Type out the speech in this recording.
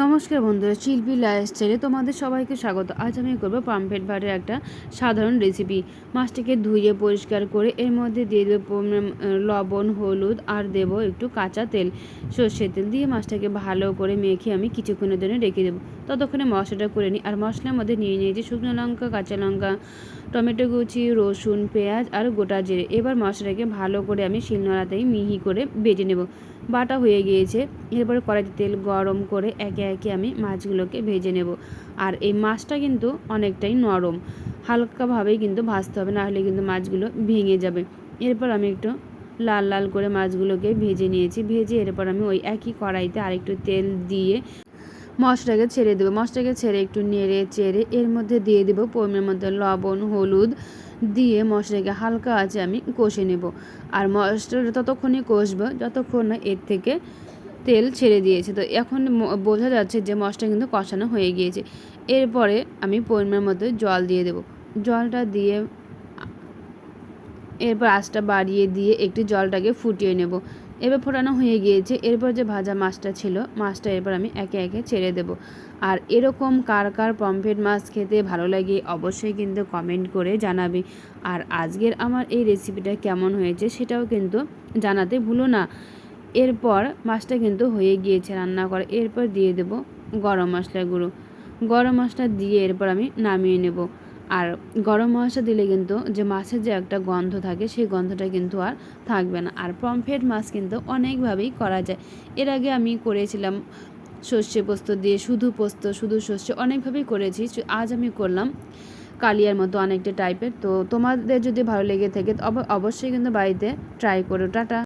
নমস্কার বন্ধুরা, শিল্পী লাইফস্টাইলে তোমাদের সবাইকে স্বাগত। আজ আমি করব পাম্পেট ভাটের একটা সাধারণ রেসিপি মাছটাকে ধুয়ে পরিষ্কার করে এর মধ্যে দিয়ে দেবো লবণ, হলুদ আর দেবো একটু কাঁচা তেল। সর্ষের তেল দিয়ে মাছটাকে ভালো করে মেখে আমি কিছুক্ষণের জন্য রেখে দেবো। ততক্ষণে মশলাটা করে নিই। আর মশলার মধ্যে নিয়ে নিয়েছি শুকনো লঙ্কা, কাঁচা লঙ্কা টমেটো কুচি, রসুন, পেঁয়াজ আর গোটা জিরে। এবার মশলাটাকে ভালো করে আমি শিলনোড়াতেই মিহি করে বেটে নেব। বাটা হয়ে গিয়েছে। এরপরে কড়াইতে তেল গরম করে একে একে আমি মাছগুলোকে ভেজে নেব। আর এই মাছটা কিন্তু অনেকটাই নরম। হালকাভাবেই কিন্তু ভাজতে হবে না হলে কিন্তু মাছগুলো ভেঙে যাবে। এরপর আমি একটু লাল লাল করে মাছগুলোকে ভেজে নিয়েছি। ভেজে এরপর আমি ওই একই কড়াইতে আরেকটু তেল দিয়ে মশলাটাকে ছেড়ে দেবো। মশলাটাকে ছেড়ে একটু নেড়ে চেড়ে এর মধ্যে দিয়ে দেবো পরিমাণ মধ্যে লবণ, হলুদ দিয়ে মশলাকে হালকা আছে আমি কষে নেব। আর মশলাটা ততক্ষণই কষবো, যতক্ষণ না এর থেকে তেল ছেড়ে দিয়েছে। তো এখন বোঝা যাচ্ছে যে মশলা কিন্তু কষানো হয়ে গিয়েছে। এরপরে আমি পরিমাণ মতো জল দিয়ে দেবো। জলটা দিয়ে এরপর আঁচটা বাড়িয়ে দিয়ে একটু জলটাকে ফুটিয়ে নেব। এবার ফোটানো হয়ে গিয়েছে। এরপর যে ভাজা মাছটা ছিল, মাছটা এরপর আমি একে একে ছেড়ে দেব। আর এরকম কার কার পমফ্রেট মাছ খেতে ভালো লাগে অবশ্যই কিন্তু কমেন্ট করে জানাবে। আর আজকের আমার এই রেসিপিটা কেমন হয়েছে সেটাও কিন্তু জানাতে ভুলো না। এরপর মাছটা কিন্তু হয়ে গিয়েছে রান্না করে। এরপর দিয়ে দেব গরম মশলা গুঁড়ো। গরম মশলা দিয়ে এরপর আমি নামিয়ে নেব। আর গরম মশলা দিলে কিন্তু যে মাছের যে একটা গন্ধ থাকে, সেই গন্ধটা কিন্তু আর থাকবে না। আর পমফ্রেট মাছ কিন্তু অনেকভাবেই করা যায়। এর আগে আমি করেছিলাম সর্ষে পোস্ত দিয়ে শুধু পোস্ত, শুধু সর্ষে অনেকভাবেই করেছি। আজ আমি করলাম কালিয়ার মতো অনেকটা টাইপের। তো তোমাদের যদি ভালো লেগে থাকে অব- অবশ্যই কিন্তু বাড়িতে ট্রাই করো। টাটা।